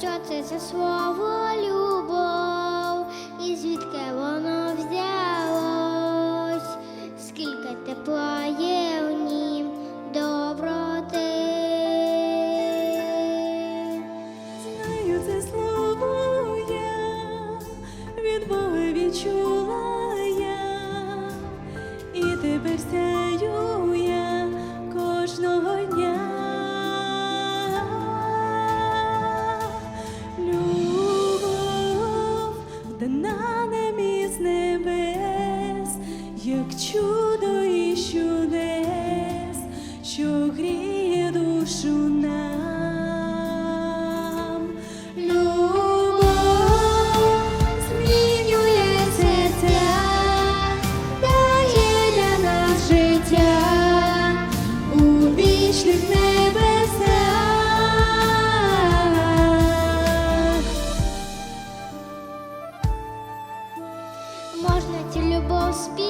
що це за слово любов, і звідки воно взялось, чудо і чудес, що гріє душу нам. Любов дає для життя у вічних небесах. Можна цю любов спіймаю,